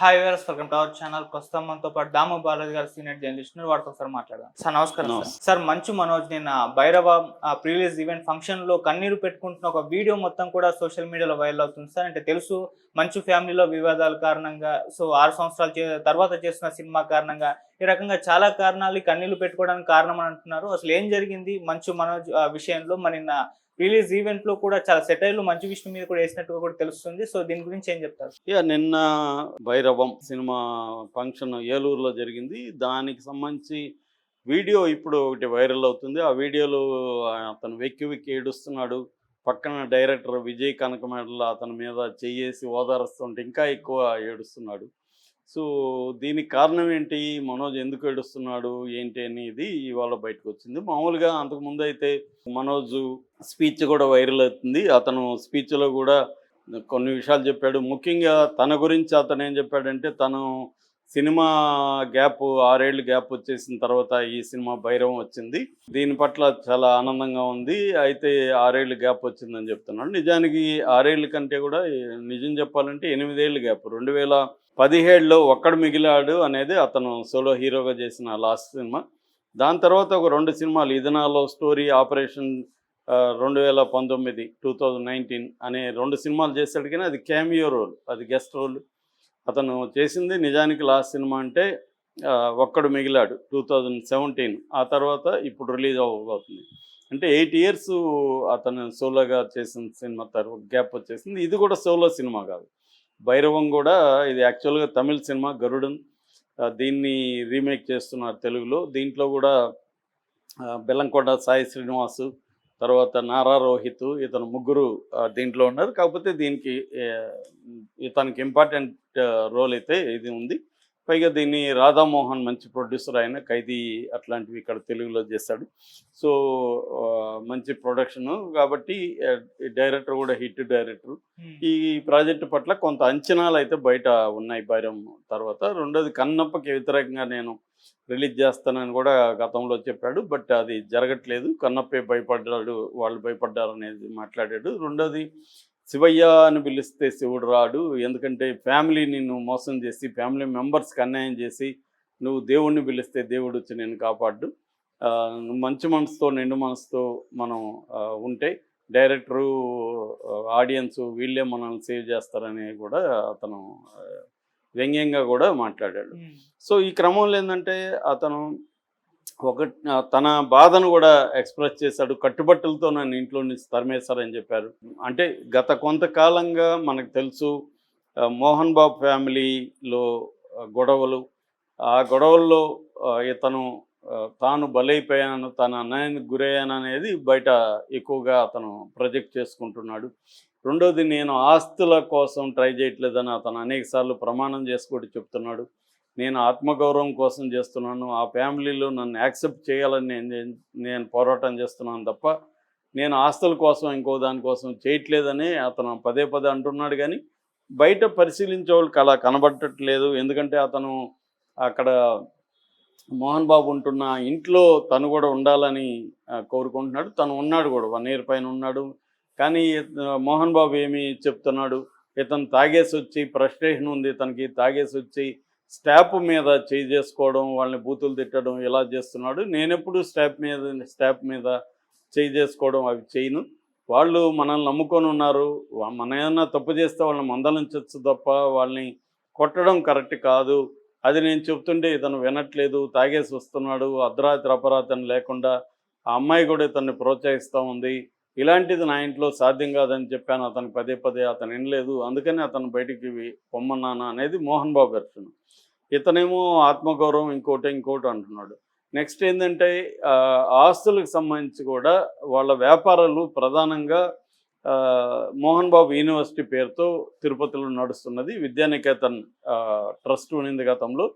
Hi viewers welcome to our channel ప్రస్తుతం మనతో పాటు దాము బాలాజీ గారు సీనియర్ జర్నలిస్ట్. వారితో ఒకసారి మాట్లాడదాం. సార్ నమస్కారం సార్. సార్ మంచు మనోజ్ నిన్న భైరవ ప్రీవియస్ ఈవెంట్ ఫంక్షన్లో కన్నీరు పెట్టుకుంటున్న ఒక వీడియో మొత్తం కూడా సోషల్ మీడియాలో వైరల్ అవుతుంది సార్. అంటే తెలుసు మంచు ఫ్యామిలీలో వివాదాల కారణంగా సో ఆరు సంవత్సరాల తర్వాత చేస్తున్న సినిమా కారణంగా ఈ రకంగా చాలా కారణాలు కన్నీళ్ళు పెట్టుకోవడానికి కారణం అని అంటున్నారు. అసలు ఏం జరిగింది? మంచు మనోజ్ ఆ, విషయంలో మన రిలీజ్ ఈవెంట్లో కూడా చాలా సెటైర్లు మంచు విష్ణు మీద కూడా వేసినట్టుగా కూడా తెలుస్తుంది. సో దీని గురించి ఏం చెప్తారు? ఇక నిన్న భైరవం సినిమా ఫంక్షన్ ఏలూరులో జరిగింది. దానికి సంబంధించి వీడియో ఇప్పుడు ఒకటి వైరల్ అవుతుంది. ఆ వీడియోలో అతను వెక్కి వెక్కి ఏడుస్తున్నాడు. పక్కన డైరెక్టర్ విజయ్ కనకమేడల అతని మీద చెయ్యేసి ఓదారుస్తుంటే ఇంకా ఎక్కువ ఏడుస్తున్నాడు. సో దీనికి కారణం ఏంటి? మనోజ్ ఎందుకు ఏడుస్తున్నాడు? ఏంటి అనేది ఇవాళ బయటకు వచ్చింది. మామూలుగా అంతకుముందు అయితే మనోజ్ స్పీచ్ కూడా వైరల్ అవుతుంది. అతను స్పీచ్లో కూడా కొన్ని విషయాలు చెప్పాడు. ముఖ్యంగా తన గురించి అతను ఏం చెప్పాడంటే తను సినిమా గ్యాప్ ఆరేళ్ళు గ్యాప్ వచ్చేసిన తర్వాత ఈ సినిమా భైరవం వచ్చింది. దీని పట్ల చాలా ఆనందంగా ఉంది. అయితే ఆరేళ్ళు గ్యాప్ వచ్చిందని చెప్తున్నాడు. నిజానికి ఆరేళ్ళ కంటే కూడా నిజం చెప్పాలంటే ఎనిమిదేళ్ళు గ్యాప్. రెండు వేల పదిహేడులో ఒక్కడు మిగిలాడు అనేది అతను సోలో హీరోగా చేసిన లాస్ట్ సినిమా దాని తర్వాత ఒక రెండు సినిమాలు ఇదనాలో స్టోరీ ఆపరేషన్ రెండు వేల పంతొమ్మిది టూ థౌజండ్ నైన్టీన్ అనే రెండు సినిమాలు చేసాడు కానీ అది క్యామియో రోల్ అది గెస్ట్ రోల్ అతను చేసింది నిజానికి లాస్ట్ సినిమా అంటే ఒక్కడు మిగిలాడు టూ థౌజండ్ సెవెంటీన్ ఆ తర్వాత ఇప్పుడు రిలీజ్ అవ్వబోతుంది. అంటే ఎయిట్ ఇయర్స్ అతను సోలోగా చేసిన సినిమా తర్వాత గ్యాప్ వచ్చేసింది. ఇది కూడా సోలో సినిమా కాదు. భైరవం కూడా ఇది యాక్చువల్గా తమిళ సినిమా గరుడన్ దీన్ని రీమేక్ చేస్తున్నారు తెలుగులో. దీంట్లో కూడా బెల్లంకొండ సాయి శ్రీనివాసు తర్వాత నారా రోహిత్ ఇతను ముగ్గురు దీంట్లో ఉన్నారు. కాకపోతే దీనికి ఇతనికి ఇంపార్టెంట్ రోల్ అయితే ఇది ఉంది. పైగా దీన్ని రాధామోహన్ మంచి ప్రొడ్యూసర్ ఆయన ఖైదీ అట్లాంటివి ఇక్కడ తెలుగులో చేశాడు సో మంచి ప్రొడక్షన్ కాబట్టి డైరెక్టర్ కూడా హిట్ డైరెక్టర్ ఈ ప్రాజెక్టు పట్ల కొంత అంచనాలు అయితే బయట ఉన్నాయి బైరం తర్వాత. రెండోది కన్నప్పకి వ్యతిరేకంగా నేను రిలీజ్ చేస్తానని కూడా గతంలో చెప్పాడు. బట్ అది జరగట్లేదు. కన్నప్పే భయపడ్డాడు వాళ్ళు భయపడ్డారు అనేది మాట్లాడాడు. రెండోది శివయ్య అని పిలిస్తే శివుడు రాడు. ఎందుకంటే ఫ్యామిలీ నిన్ను మోసం చేసి ఫ్యామిలీ మెంబర్స్కి అన్యాయం చేసి నువ్వు దేవుణ్ణి పిలిస్తే దేవుడు వచ్చి నేను కాపాడు నువ్వు మంచి మనసుతో నిండు మనసుతో మనం ఉంటే డైరెక్టరు ఆడియన్స్ వీళ్ళే మనల్ని సేవ్ చేస్తారని కూడా అతను వ్యంగ్యంగా కూడా మాట్లాడాడు. సో ఈ క్రమంలో ఏంటంటే అతను ఒక తన బాధను కూడా ఎక్స్ప్రెస్ చేశాడు. కట్టుబట్టలతో నన్ను ఇంట్లో నుంచి తరిమేశారని చెప్పారు. అంటే గత కొంతకాలంగా మనకు తెలుసు మోహన్ బాబు ఫ్యామిలీలో గొడవలు. ఆ గొడవల్లో ఇతను తాను బలైపోయాను తన అన్యాయానికి గురయ్యాను అనేది బయట ఎక్కువగా అతను ప్రొజెక్ట్ చేసుకుంటున్నాడు. రెండోది నేను ఆస్తుల కోసం ట్రై చేయట్లేదని అతను అనేకసార్లు ప్రమాణం చేసుకోటి చెప్తున్నాడు. నేను ఆత్మగౌరవం కోసం చేస్తున్నాను ఆ ఫ్యామిలీలో నన్ను యాక్సెప్ట్ చేయాలని నేను నేను పోరాటం చేస్తున్నాను తప్ప నేను ఆస్తుల కోసం ఇంకో దానికోసం చేయట్లేదని అతను పదే పదే అంటున్నాడు కానీ బయట పరిశీలించే వాళ్ళకి అలా కనబడట్లేదు. ఎందుకంటే అతను అక్కడ మోహన్ బాబు ఉంటున్న ఇంట్లో తను కూడా ఉండాలని కోరుకుంటున్నాడు. తను ఉన్నాడు కూడా వన్ ఇయర్ పైన ఉన్నాడు. కానీ మోహన్ బాబు ఏమి చెప్తున్నాడు? ఇతను తాగేసి వచ్చి ఫ్రస్ట్రేషన్ ఉంది తనకి తాగేసి వచ్చి స్టాప్ మీద చేయి చేసుకోవడం వాళ్ళని బూతులు తిట్టడం ఇలా చేస్తున్నాడు. నేనెప్పుడు స్టాప్ మీద స్టాప్ మీద చేయి చేసుకోవడం అవి చేయను. వాళ్ళు మనల్ని నమ్ముకొని ఉన్నారు. మన మనం ఏదైనా తప్పు చేస్తే వాళ్ళని మందలించవచ్చు తప్ప వాళ్ళని కొట్టడం కరెక్ట్ కాదు. అది నేను చెప్తుంటే ఇతను వినట్లేదు. తాగేసి వస్తున్నాడు. అర్ధరాత్రి అపరాధం లేకుండా ఆ అమ్మాయి కూడా ఇతన్ని ప్రోత్సహిస్తూ ఉంది. ఇలాంటిది నా ఇంట్లో సాధ్యం కాదని చెప్పాను. అతను పదే పదే అతను వినలేదు. అందుకని అతను బయటికి పొమ్మన్నాను అనేది మోహన్ బాబు వెర్షన్ ఇతనేమో ఆత్మగౌరవం ఇంకోటి ఇంకోటి అంటున్నాడు. నెక్స్ట్ ఏంటంటే ఆస్తులకు సంబంధించి కూడా వాళ్ళ వ్యాపారాలు ప్రధానంగా మోహన్ బాబు యూనివర్సిటీ పేరుతో తిరుపతిలో నడుస్తున్నది విద్యానికేతన్ ట్రస్ట్ ఉన్నింది గతంలో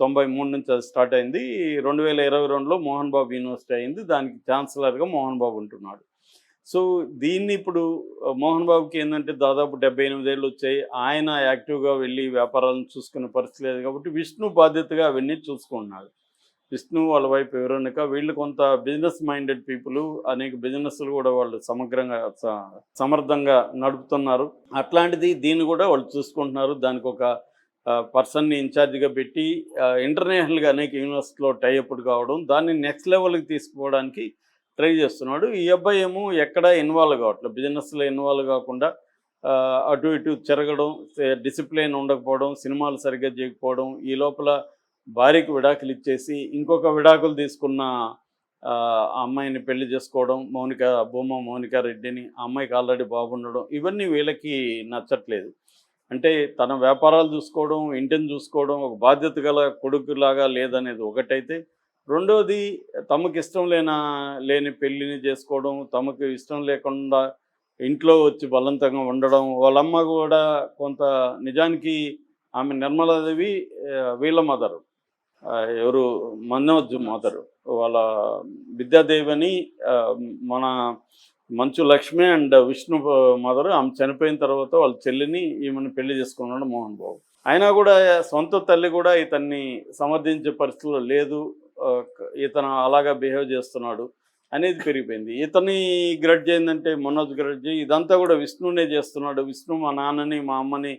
తొంభై మూడు నుంచి అది స్టార్ట్ అయింది. రెండు వేల ఇరవై రెండులో మోహన్ బాబు యూనివర్సిటీ అయింది. దానికి ఛాన్సలర్గా మోహన్ బాబు ఉంటున్నాడు. సో దీన్ని ఇప్పుడు మోహన్ బాబుకి ఏంటంటే దాదాపు డెబ్బై ఎనిమిది ఏళ్ళు వచ్చాయి. ఆయన యాక్టివ్గా వెళ్ళి వ్యాపారాలను చూసుకునే పరిస్థితి లేదు కాబట్టి విష్ణు బాధ్యతగా అవన్నీ చూసుకుంటున్నాడు. విష్ణు వాళ్ళ వైపు ఎవరనక వీళ్ళు కొంత బిజినెస్ మైండెడ్ పీపుల్ అనేక బిజినెస్లు కూడా వాళ్ళు సమగ్రంగా సమర్థంగా నడుపుతున్నారు. అట్లాంటిది దీన్ని కూడా వాళ్ళు చూసుకుంటున్నారు. దానికి ఒక పర్సన్ని ఇన్ఛార్జిగా పెట్టి ఇంటర్నేషనల్గా అనేక యూనివర్సిటీలో టైఅప్ కావడం దాన్ని నెక్స్ట్ లెవెల్కి తీసుకుపోవడానికి ట్రై చేస్తున్నాడు. ఈ అబ్బాయి ఏమో ఎక్కడ ఇన్వాల్వ్ కావట్లేదు. బిజినెస్లో ఇన్వాల్వ్ కాకుండా అటు ఇటు తిరగడం డిసిప్లిన్ ఉండకపోవడం సినిమాలు సరిగ్గా చేయకపోవడం ఈ లోపల భార్యకి విడాకులు ఇచ్చేసి ఇంకొక విడాకులు తీసుకున్న అమ్మాయిని పెళ్ళి చేసుకోవడం మౌనిక భూమా మౌనిక రెడ్డిని ఆ అమ్మాయికి ఆల్రెడీ బాగుండడం ఇవన్నీ వీళ్ళకి నచ్చట్లేదు. అంటే తన వ్యాపారాలు చూసుకోవడం ఇంటిని చూసుకోవడం ఒక బాధ్యత గల కొడుకులాగా లేదనేది ఒకటైతే రెండోది తమకు ఇష్టం లేన లేని పెళ్ళిని చేసుకోవడం తమకు ఇష్టం లేకుండా ఇంట్లో వచ్చి బలవంతంగా ఉండడం వాళ్ళమ్మ కూడా కొంత నిజానికి ఆమె నిర్మలాదేవి వీళ్ళ మదరు ఎవరు? మనోజ్ మదరు వాళ్ళ విద్యాదేవి అని మన మంచు లక్ష్మి అండ్ విష్ణు మదరు ఆమె చనిపోయిన తర్వాత వాళ్ళ చెల్లిని ఈమెను పెళ్ళి చేసుకున్నాడు మోహన్ బాబు. అయినా కూడా సొంత తల్లి కూడా ఇతన్ని సమర్థించే పరిస్థితిలో లేదు. ఇతను అలాగా బిహేవ్ చేస్తున్నాడు అనేది పెరిగిపోయింది. ఇతని గ్రడ్జ్ ఏంటంటే మనోజ్ గ్రడ్జ్. ఇదంతా కూడా విష్ణునే చేస్తున్నాడు. విష్ణు మా నాన్నని మా అమ్మని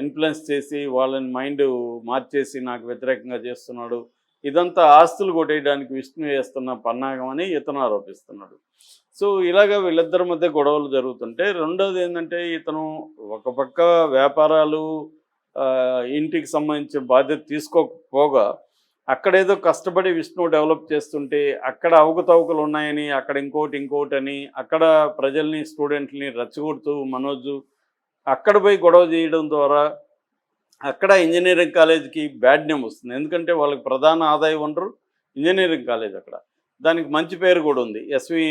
ఇన్ఫ్లుయెన్స్ చేసి వాళ్ళని మైండ్ మార్చేసి నాకు వ్యతిరేకంగా చేస్తున్నాడు. ఇదంతా ఆస్తులు కొట్టేయడానికి విష్ణు చేస్తున్న పన్నాగం అని ఇతను ఆరోపిస్తున్నాడు. సో ఇలాగ వీళ్ళిద్దరి మధ్య గొడవలు జరుగుతుంటే రెండోది ఏంటంటే ఇతను ఒక పక్క వ్యాపారాలు ఇంటికి సంబంధించిన బాధ్యత తీసుకోకపోగా అక్కడేదో కష్టపడి విష్ణు డెవలప్ చేస్తుంటే అక్కడ అవకతవకలు ఉన్నాయని అక్కడ ఇంకోటి ఇంకోటి అని అక్కడ ప్రజల్ని స్టూడెంట్ని రచ్చగొడుతూ మనోజు అక్కడ పోయి గొడవ చేయడం ద్వారా అక్కడ ఇంజనీరింగ్ కాలేజ్కి బ్యాడ్ నేమ్ వస్తుంది. ఎందుకంటే వాళ్ళకి ప్రధాన ఆదాయ వనరు ఇంజనీరింగ్ కాలేజ్ అక్కడ. దానికి మంచి పేరు కూడా ఉంది. ఎస్వి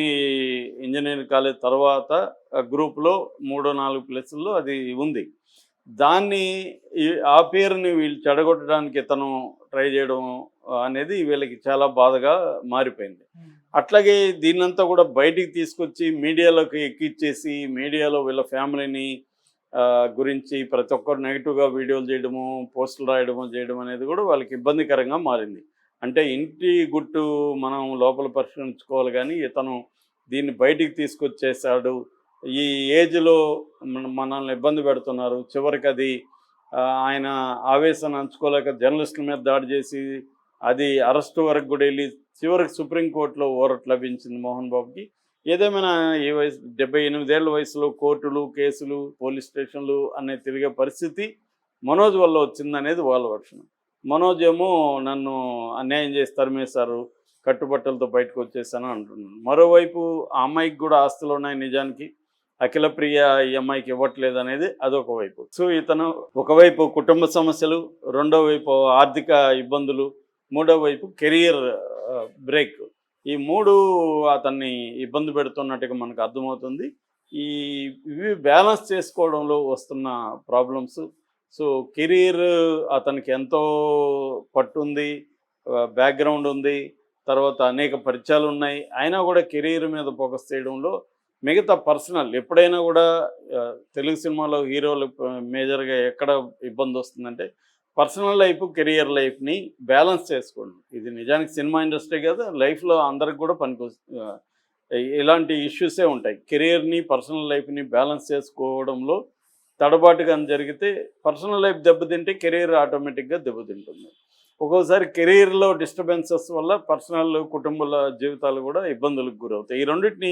ఇంజనీరింగ్ కాలేజ్ తర్వాత గ్రూప్లో మూడో నాలుగు ప్లేసుల్లో అది ఉంది. దాన్ని ఆ పేరుని వీళ్ళు చెడగొట్టడానికి ఇతను ట్రై చేయడం అనేది వీళ్ళకి చాలా బాధగా మారిపోయింది. అట్లాగే దీన్నంతా కూడా బయటికి తీసుకొచ్చి మీడియాలోకి ఎక్కిచ్చేసి మీడియాలో వీళ్ళ ఫ్యామిలీని గురించి ప్రతి ఒక్కరు నెగిటివ్గా వీడియోలు చేయడము పోస్టులు రాయడము చేయడం అనేది కూడా వాళ్ళకి ఇబ్బందికరంగా మారింది. అంటే ఇంటి గుట్టు మనం లోపల పరిశీలించుకోవాలి కానీ ఇతను దీన్ని బయటికి తీసుకొచ్చేసాడు. ఈ ఏజ్లో మన- మనల్ని ఇబ్బంది పెడుతున్నారు. చివరికి అది ఆయన ఆవేశాన్ని అంచుకోలేక జర్నలిస్టుల మీద దాడి చేసి అది అరెస్ట్ వరకు కూడా వెళ్ళి చివరికి సుప్రీంకోర్టులో ఓరట్ లభించింది మోహన్ బాబుకి. ఏదేమైనా ఈ వయసు డెబ్బై ఎనిమిదేళ్ళ వయసులో కోర్టులు కేసులు పోలీస్ స్టేషన్లు అనే తిరిగే పరిస్థితి మనోజ్ వల్ల వచ్చిందనేది వాళ్ళ వర్షం. మనోజ్ ఏమో నన్ను అన్యాయం చేసి తరిమేశారు కట్టుబట్టలతో బయటకు వచ్చేసాను అంటున్నాను మరోవైపు ఆ అమ్మాయికి కూడా ఆస్తులు ఉన్నాయి నిజానికి. అఖిల ప్రియ ఈ అమ్మాయికి ఇవ్వట్లేదు అనేది అదొక వైపు. సో ఇతను ఒకవైపు కుటుంబ సమస్యలు రెండో వైపు ఆర్థిక ఇబ్బందులు మూడో వైపు కెరియర్ బ్రేక్. ఈ మూడు అతన్ని ఇబ్బంది పెడుతున్నట్టుగా మనకు అర్థమవుతుంది. ఈ ఇవి బ్యాలెన్స్ చేసుకోవడంలో వస్తున్న ప్రాబ్లమ్స్. సో కెరీర్ అతనికి ఎంతో పట్టుంది బ్యాక్గ్రౌండ్ ఉంది తర్వాత అనేక పరిచయాలు ఉన్నాయి. అయినా కూడా కెరీర్ మీద ఫోకస్ చేయడంలో మిగతా పర్సనల్ ఎప్పుడైనా కూడా తెలుగు సినిమాలో హీరోలు మేజర్గా ఎక్కడ ఇబ్బంది వస్తుందంటే పర్సనల్ లైఫ్ కెరియర్ లైఫ్ని బ్యాలెన్స్ చేసుకోండి. ఇది నిజానికి సినిమా ఇండస్ట్రీ కదా లైఫ్లో అందరికి కూడా పనికి ఇలాంటి ఇష్యూసే ఉంటాయి. కెరియర్ని పర్సనల్ లైఫ్ని బ్యాలెన్స్ చేసుకోవడంలో తడబాటుగా జరిగితే పర్సనల్ లైఫ్ దెబ్బతింటే కెరీర్ ఆటోమేటిక్గా దెబ్బతింటుంది. ఒక్కోసారి కెరీర్లో డిస్టర్బెన్సెస్ వల్ల పర్సనల్ కుటుంబాల జీవితాలు కూడా ఇబ్బందులకు గురవుతాయి. ఈ రెండింటిని